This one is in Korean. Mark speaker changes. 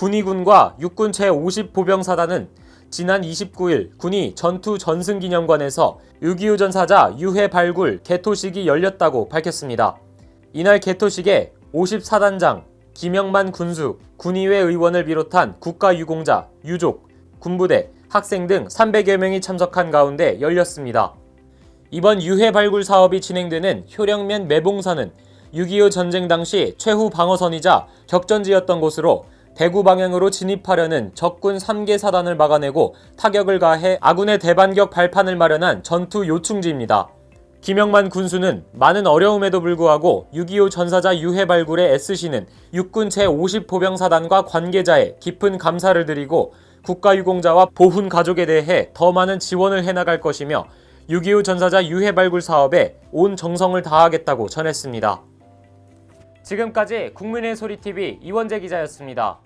Speaker 1: 군의군과 육군 제50보병사단은 지난 29일 군이 전투 전승기념관에서 6.25 전사자 유해 발굴 개토식이 열렸다고 밝혔습니다. 이날 개토식에 54단장, 김영만 군수, 군의회 의원을 비롯한 국가유공자, 유족, 군부대, 학생 등 300여 명이 참석한 가운데 열렸습니다. 이번 유해 발굴 사업이 진행되는 효령면 매봉산은 6.25 전쟁 당시 최후 방어선이자 격전지였던 곳으로 대구 방향으로 진입하려는 적군 3개 사단을 막아내고 타격을 가해 아군의 대반격 발판을 마련한 전투 요충지입니다. 김영만 군수는 많은 어려움에도 불구하고 6.25 전사자 유해 발굴에 애쓰시는 육군 제50보병 사단과 관계자에 깊은 감사를 드리고 국가유공자와 보훈 가족에 대해 더 많은 지원을 해나갈 것이며 6.25 전사자 유해 발굴 사업에 온 정성을 다하겠다고 전했습니다. 지금까지 국민의 소리TV 이원재 기자였습니다.